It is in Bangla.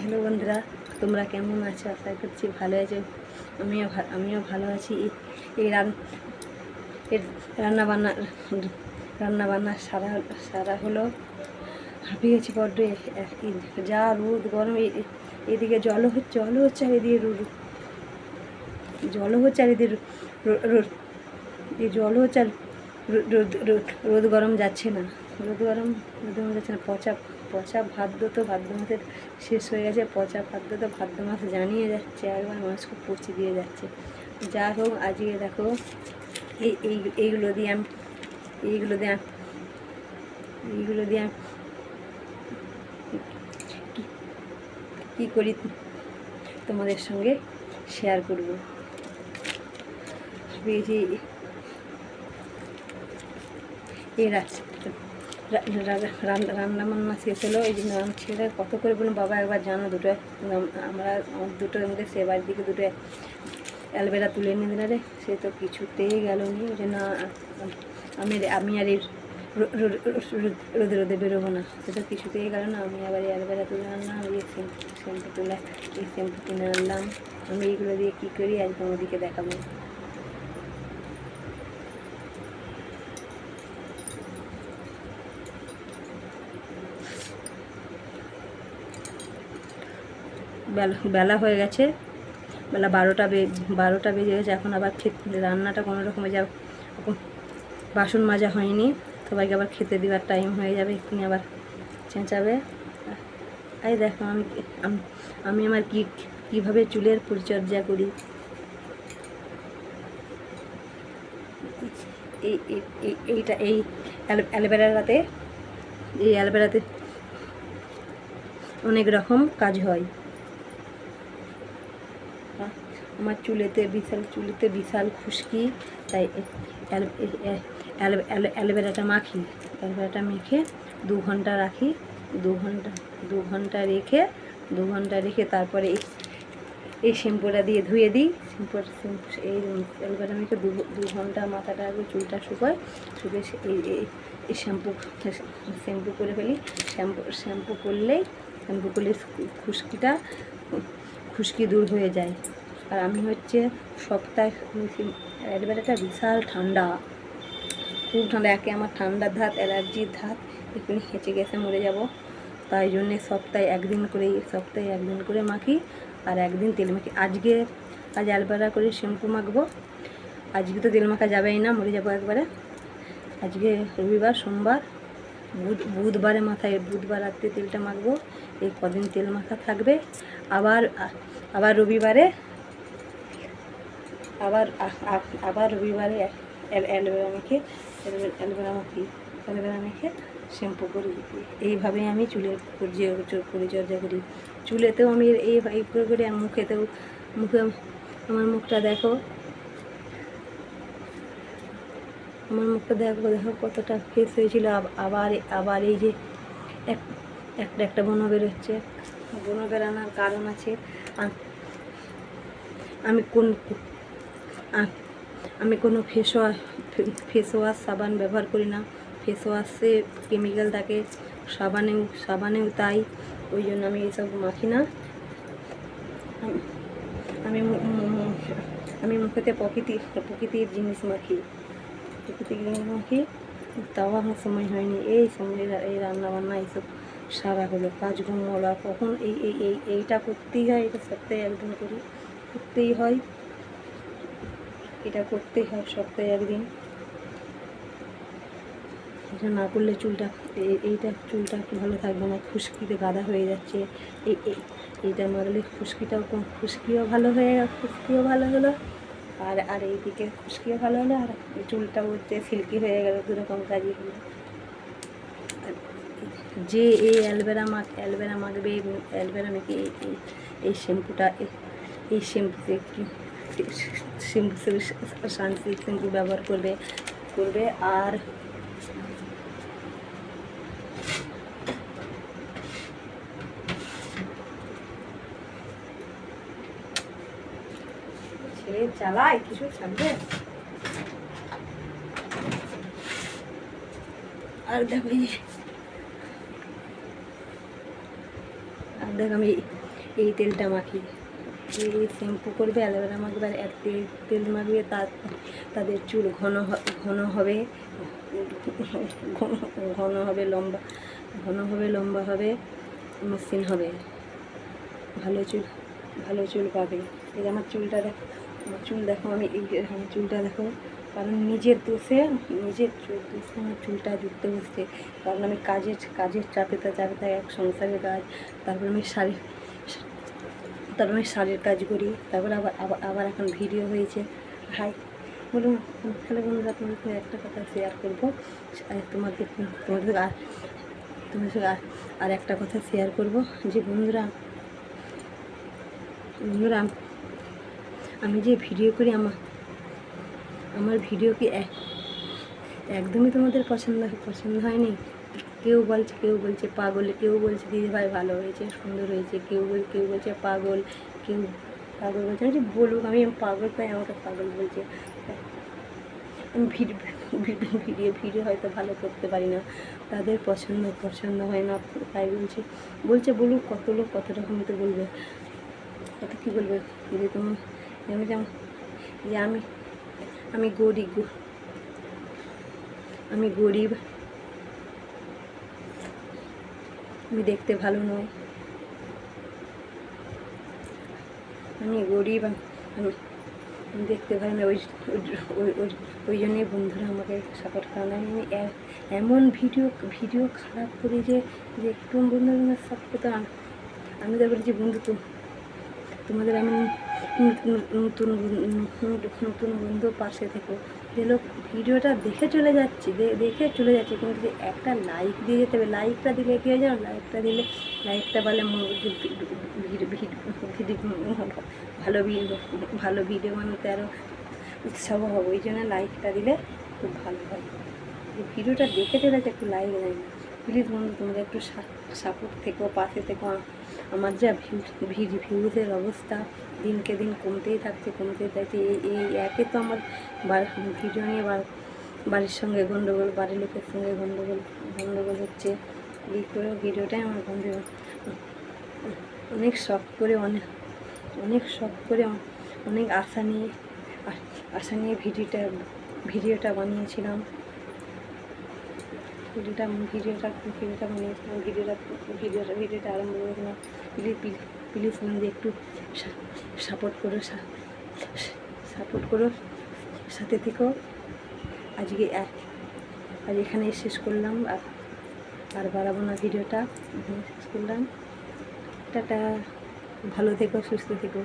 হ্যালো বন্ধুরা, তোমরা কেমন আছো? আশা করছি ভালো আছো। আমিও আমিও ভালো আছি। এই- রান এর রান্না বান্না রান্না বান্না সারা সারা হলো। হাঁপিয়ে গেছি বড্ড। যা রোদ, গরম এদিকে জলও হচ্ছে জলও হচ্ছে আর এদিকে রোদ। জলও হচ্ছে আর এদিকে রোদ। এই জলও হচ্ছে আর রোদ রোদ গরম যাচ্ছে না। রোদ গরম রোদ গরম যাচ্ছে না, পচা পচা ভাদ্র তো ভাদ্র মাসের শেষ হয়ে গেছে, পচা ভাদ্র তো ভাদ্র মাস জানিয়ে যাচ্ছে, একবার মানুষকে পচে দিয়ে যাচ্ছে। যা হোক, আজকে দেখো, এই এই, এইগুলো দিয়ে আমি, এইগুলো দিয়ে এইগুলো দিয়ে কী করি তোমাদের সঙ্গে শেয়ার করব। এই রাত- রা- রা- রান্না বান্না শেষ হলো, এই জন্য আমি ছেলে কত করে বলুন, বাবা একবার জানো দুটো আম- আমরা আমার দুটো মধ্যে সে বাড়ির দিকে দুটো অ্যালবেরা তুলে এনে দিলে রে, সে তো কিছুতেই গেল নি, ওই জন্য আমি আমি আর এই রো- রো- রো- রোদে রোদে বেরোবো না, সে তো কিছুতেই গেল না, আমি আবার এই অ্যালবেরা তুলে আনলাম ওই শ্যাম্পু তুলে, এই শ্যাম্পু কিনে আনলাম, আমি এইগুলো দিয়ে কী করি আজ তোমাদেরকে দেখাবো। বেলা বেলা হয়ে গেছে। বেলা বারোটা বে, বারোটা বেজে গেছে, এখন আবার রান্নাটা কোনো রকমে যা বাসন মাজা হয়নি। সবাইকে আবার খেতে দেওয়ার টাইম হয়ে যাবে, এক্ষুনি আবার চেঁচাবে। এই দেখো আমি আমি আমার কী, কীভাবে চুলের পরিচর্যা করি? এই, এই- এই- এইটা, এই অ্যালো- অ্যালোভেরাতে, এই অ্যালোভেরাতে অনেক রকম কাজ হয়। আমার চুলেতে বিশাল চুলেতে বিশাল খুশকি, তাই অ্যালোভেরাটা মাখি। অ্যালোভেরাটা মেখে দু ঘণ্টা রাখি, দু ঘণ্টা দু ঘণ্টা রেখে, দু ঘণ্টা রেখে তারপরে এই শ্যাম্পুটা দিয়ে ধুয়ে দিই। শ্যাম্পু শ্যাম্পু, এই অ্যালোভেরা মেখে দু দু ঘণ্টা মাথাটা আগে চুলটা শুকোয় শুকিয়ে এই- এই শ্যাম্পু শ্যাম্পু করে ফেলি। শ্যাম্পু শ্যাম্পু করলেই, শ্যাম্পু করলে খুশকিটা, খুশকি দূর হয়ে যায়। আর আমি হচ্ছে সপ্তাহে অ্যালোভেরাটা বিশাল ঠান্ডা, খুব ঠান্ডা, একে আমার ঠান্ডার ধাত অ্যালার্জির ধাত, এক্ষুনি হেঁচে গেছে, মরে যাব। তাই জন্যে সপ্তাহে একদিন করেই, সপ্তাহে একদিন করে মাখি, আর একদিন তেল মাখি। আজকে, আজ অ্যালবেরা করে শ্যাম্পু মাখবো। আজকে তো তেল মাখা যাবেই না, মরে যাব একবারে। আজকে রবিবার, সোমবার, বুধ, বুধবারে মাথায়, বুধবার রাত্রে তেলটা মাখবো। এই কদিন তেল মাখা থাকবে। আবার আবার রবিবারে আবার আবার রবিবারে অ্যাল- অ্যালোভেরা মেখে অ্যালোভেরা মাখি অ্যালোভেরা মেখে শ্যাম্পু করি এইভাবেই আমি চুলের পরিচর্যা করি। চুলেতেও আমি এই এই করে মুখেতেও, মুখে আমার মুখটা দেখো। আমার মুখটা দেখো দেখো কতটা ফেস হয়েছিল। আব- আবার আবার এই যে এক, একটা একটা বন বেরোচ্ছে। বন বেরানোর কারণ আছে আমি কোন আমি কোনো ফেস ওয়াশ ফেস ওয়াশ সাবান ব্যবহার করি না। ফেস ওয়াশে কেমিক্যাল থাকে, সাবানেও সাবানেও তাই, ওই জন্য আমি এইসব মাখি না। আমি আমি মুখেতে প্রকৃতি প্রকৃতির জিনিস মাখি। প্রকৃতির জিনিস মাখি, তাও আমার সময় হয়নি। এই সময় এই রান্না বান্না এইসব সারা হলো। হলো। কখন এই এই এইটা করতেই হয়, এটা সপ্তাহে একদিন করি। করতেই হয়। এটা করতেই হয় সপ্তাহে একদিন। এটা না করলে চুলটা, এই- এইটা চুলটা একটু ভালো থাকবে না, খুশকিতে গাদা হয়ে যাচ্ছে। এই, এই- এইটা মারলে খুশকিটাও কম, খুশকিও ভালো হয়ে, খুশকিও ভালো হলো। আর আর এইদিকে খুশকিও ভালো হলো, আর চুলটা হচ্ছে সিল্কি হয়ে গেল দুরকম কাজই হলো। যে এই অ্যালবেরা মাখ অ্যালবেরা মাখবে অ্যালবেরা মেখে এই শ্যাম্পুটা, এই- শ্যাম্পুতে শ্যাম্পু সানসিল্ক শ্যাম্পু ব্যবহার করবে করবে আর ছেলে চালায়, কিছু থাকবে আর দেখো আর দেখ আমি এই তেলটা মাখি এই শ্যাম্পু করবে অ্যালোভেরা মাখবে আর এক তেল তেল মাখবে তা তাদের চুল ঘন ঘন হবে, ঘন- হবে, লম্বা, ঘন হবে, লম্বা হবে, মসৃণ হবে। ভালো চুল ভালো চুল পাবে। এই আমার চুলটা দেখো, আমার চুল দেখো, আমি এই আমার চুলটা দেখো, কারণ নিজের দোষে, নিজের চুল দোষে আমার চুলটা জুটতে বসছে। কারণ আমি কাজের কাজের চাপে তা, চাপে এক সংসারের কাজ, তারপর আমি শাড়ি তারপর আমি শাড়ির কাজ করি, তারপর আবার আবার আবার এখন ভিডিও হয়েছে। হাই, বলুন তাহলে বন্ধুরা তোমাদের একটা কথা শেয়ার করব। তোমাদের তোমাদের আর, তোমাদের সঙ্গে আর- একটা কথা শেয়ার করব যে বন্ধুরা বন্ধুরা, আমি যে ভিডিও করি, আমার আমার ভিডিও কি এক, একদমই তোমাদের পছন্দ পছন্দ হয়নি? কেউ বলছে কেউ বলছে পাগল, কেউ বলছে দিদি ভাই ভালো হয়েছে, সুন্দর হয়েছে, কেউ বল, কেউ বলছে পাগল, কেউ পাগল বলছে। আমি বলুক, আমি পাগল তাই আমাকে পাগল বলছে। আমি ভিডিও ভিডিও ভিডিও হয়তো ভালো করতে পারি না। তাদের পছন্দ পছন্দ হয় না, তাই বলছে। বলছে, বলুক, কত লোক কত রকম তো বলবে। কত কী বলবে? যে তুমি আমি যেমন, যে আমি আমি গরিব আমি গরিব। আমি দেখতে ভালো নয়। আমি গরিব, আমি দেখতে ভালো না ওই ওই জন্যই বন্ধুরা আমাকে সাপোর্ট করে। না, আমি এমন ভিডিও ভিডিও খারাপ করি যে যে একটু বন্ধুরা সাপোর্ট করতে আমি তারপরে যে বন্ধু তো তোমাদের আমি নতুন নতুন বন্ধু- পাশে থেকো। যে লোক ভিডিওটা দেখে চলে যাচ্ছে দেখে চলে যাচ্ছে, কিন্তু একটা লাইক দিয়ে যেতে হবে লাইকটা দিলে কী হয়ে যাবে? লাইকটা দিলে লাইকটা বলে ভালো ভিডিও ভালো ভিডিও বানাতে আরও উৎসাহ হবে। ওই জন্য লাইকটা দিলে খুব ভালো হয়। ভিডিওটা দেখে চলে যাচ্ছে, একটু লাইক দেয় না প্লিজ বন্ধু তোমরা একটু সাপোর্ট থেকো, পাশে থেকো আমার যা ভিউ ভিউজের অবস্থা, দিনকে দিন কমতেই থাকছে কমতেই থাকছে। এই এই একে তো আমার ভিডিও নিয়ে বাড়ির সঙ্গে গণ্ডগোল বাড়ির লোকের সঙ্গে গণ্ডগোল গণ্ডগোল হচ্ছে। এই করে ভিডিওটাই আমার গণ্ডগোল অনেক শখ করে, অনেক অনেক শখ করে, অনেক আশা নিয়ে আশা নিয়ে ভিডিওটা ভিডিওটা বানিয়েছিলাম। ভিডিওটা ভিডিওটা ভিডিওটা বানিয়েছিলাম, ভিডিওটা ভিডিওটা ভিডিওটা আরম্ভ করেছিলাম প্লিজ প্লিজ বন্ধু একটু সাপোর্ট করো সাপোর্ট করো। সাথে থেকো। আজকে আজ এখানে শেষ করলাম। আর আর বাড়াবো না ভিডিওটা। শেষ করলাম। টাটা। ভালো থেকো, সুস্থ থেকো।